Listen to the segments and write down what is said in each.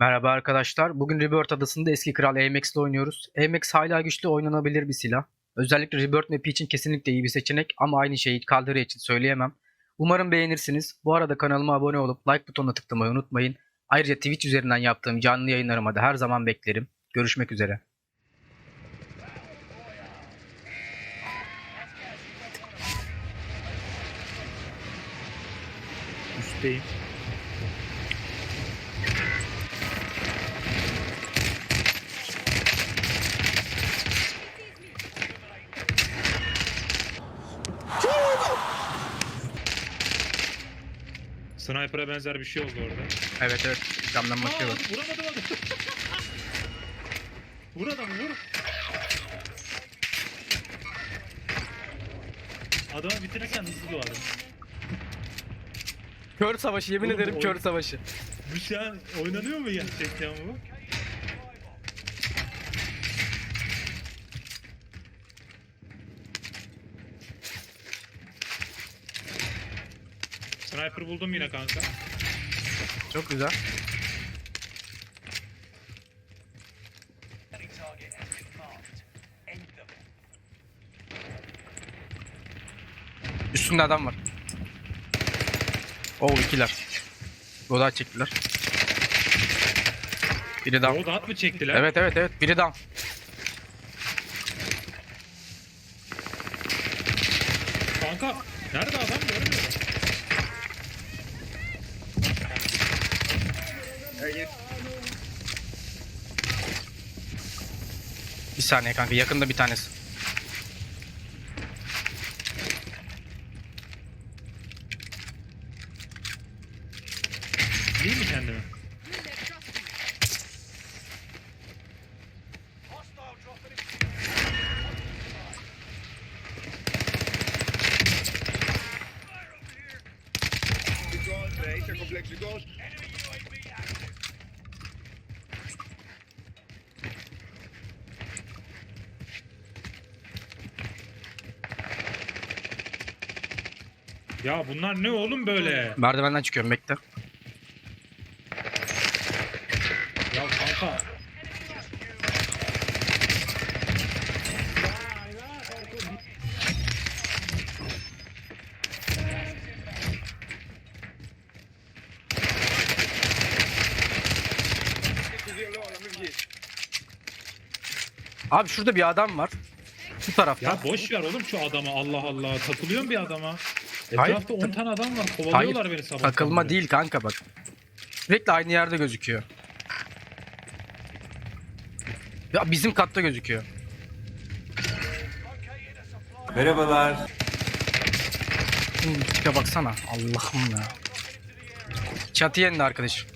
Merhaba arkadaşlar. Bugün Rebirth adasında eski kral Amex ile oynuyoruz. Amex hala güçlü oynanabilir bir silah. Özellikle Rebirth map'i için kesinlikle iyi bir seçenek ama aynı şeyi Caldera için söyleyemem. Umarım beğenirsiniz. Bu arada kanalıma abone olup like butonuna tıklamayı unutmayın. Ayrıca Twitch üzerinden yaptığım canlı yayınlarıma da her zaman beklerim. Görüşmek üzere. Üstteyim. Sniper'a benzer bir şey oldu orada. Evet evet. Camdan Aa, bakıyorum. vuramadım adamı. vur adamı vur. Adamı bitirirsen hızlı doğarım. Kör savaşı yemin Oğlum, ederim o- kör savaşı. Bu şu an oynanıyor mu gerçekten bu? Sniper buldum yine kanka. Çok güzel. Üstünde adam var. Oo ikiler. Goda çektiler. Biri down. O da at mı çektiler? Evet evet evet biri down. Kanka nerede adam görmüyorum. Bir saniye kanka yakında bir tanesi. Değil mi kendime? Chicos, derecha Ya bunlar ne oğlum böyle? Merdivenden çıkıyorum bekle. Ya kanka. Abi şurada bir adam var. Bu tarafta. Ya boş ver oğlum şu adama Allah Allah. Takılıyorum bir adama. Hayır, Etrafta 10 tane adam var. Kovalıyorlar Hayır, beni sabah. Takılma değil kanka bak. Sürekli aynı yerde gözüküyor. Ya bizim katta gözüküyor. Merhabalar. Şimdi tipe baksana. Allah'ım ya. Çatıya indi arkadaşım.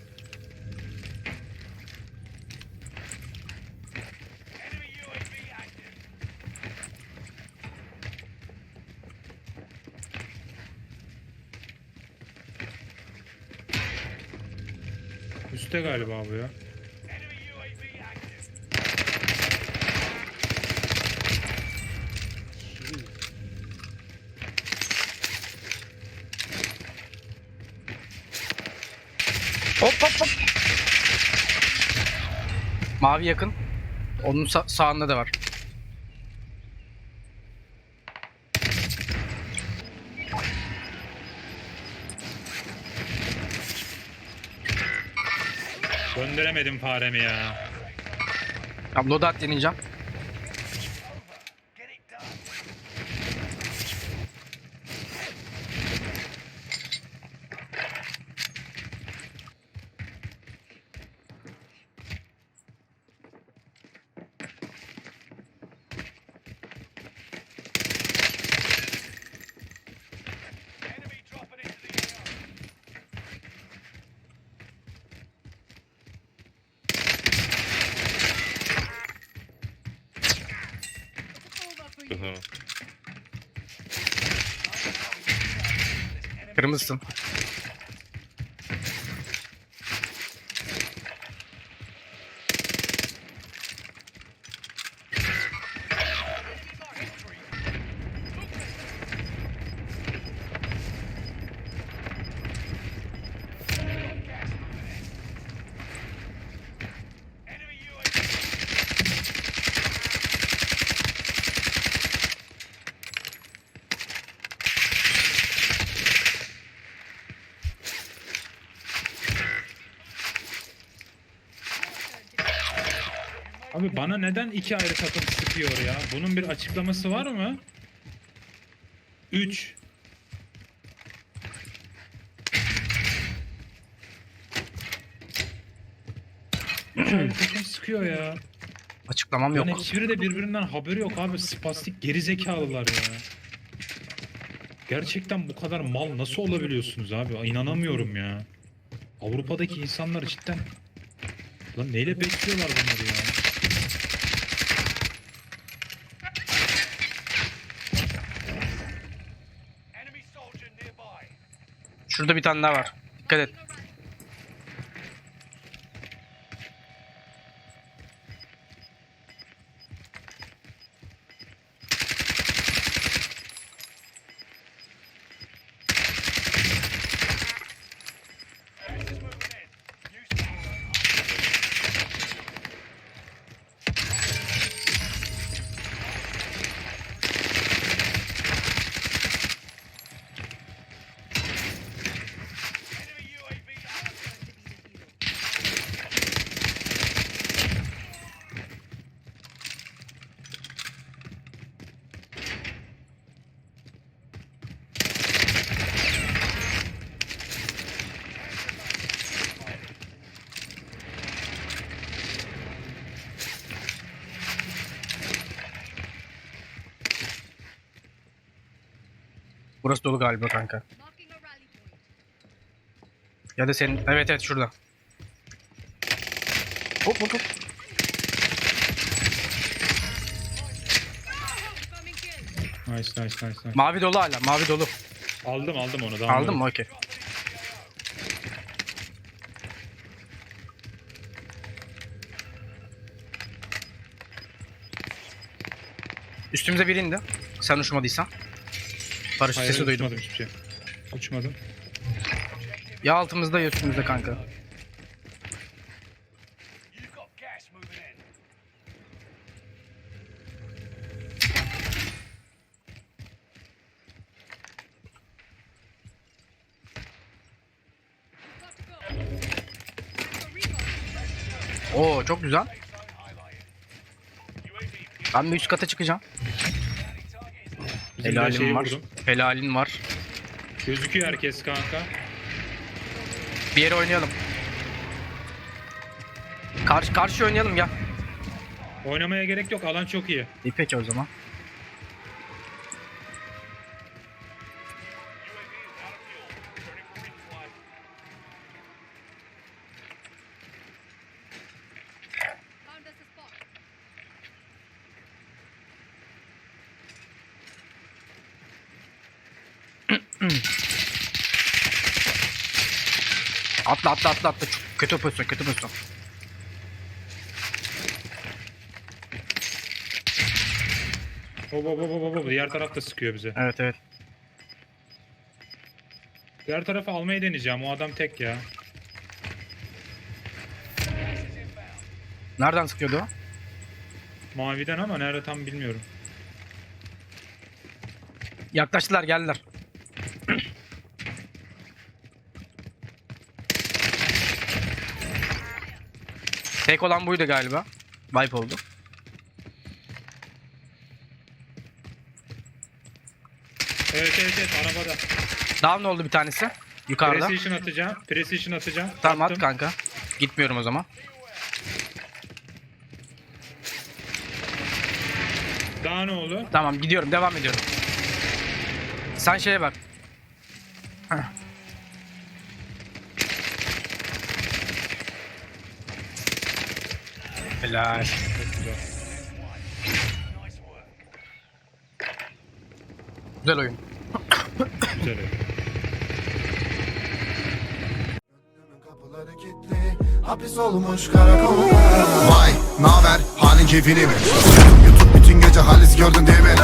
Üste galiba bu ya. Hop hop hop. Mavi yakın. Onun sa- sağında da var. Gönderemedim faremi ya. Ya loadout deneyeceğim. Kırmızısın. Abi bana neden iki ayrı takım sıkıyor ya? Bunun bir açıklaması var mı? 3 Üç ayrı takım sıkıyor ya. Açıklamam Yani yok. hiçbiri de birbirinden haberi yok abi. Spastik gerizekalılar ya. Gerçekten bu kadar mal nasıl olabiliyorsunuz abi? İnanamıyorum ya. Avrupa'daki insanlar cidden... Lan neyle bekliyorlar bunları ya? Şurada bir tane daha var. Dikkat et. Burası dolu galiba kanka. Ya da senin... Evet evet şurada. Hop hop hop. Nice nice nice nice. Mavi dolu hala. Mavi dolu. Aldım aldım onu da. Aldın mı? Okey. Üstümüze biri indi. Sen uçmadıysan. Paraşüt Hayır sesi duydum. uçmadım hiçbir şey. Uçmadım. Ya altımızda ya üstümüzde kanka. Got. Oo çok güzel. Ben bir üst kata çıkacağım. Bizim de şeyi Helalim var. vurdum. Helalin var. Gözüküyor herkes kanka. Bir yere oynayalım. Karşı karşı oynayalım ya. Oynamaya gerek yok. Alan çok iyi. Peki o zaman. Atla atla atla atla. Çok kötü pozisyon kötü pozisyon. Hop hop hop hop hop. Diğer taraf da sıkıyor bize. Evet evet. Diğer tarafı almayı deneyeceğim. O adam tek ya. Nereden sıkıyordu o? Maviden ama nerede tam bilmiyorum. Yaklaştılar geldiler. Tek olan buydu galiba. Wipe oldu. Evet evet evet arabada. Down oldu bir tanesi. Yukarıda. Precision atacağım. Precision atacağım. Tamam at Attım. kanka. Gitmiyorum o zaman. Daha ne oldu? Tamam gidiyorum devam ediyorum. Sen şeye bak. Heh. Helal. Güzel. Oyun. Güzel. kilitli, hapis olmuş karakolda Vay, naber, halin keyfini mi? YouTube bütün gece halis gördün değil mi?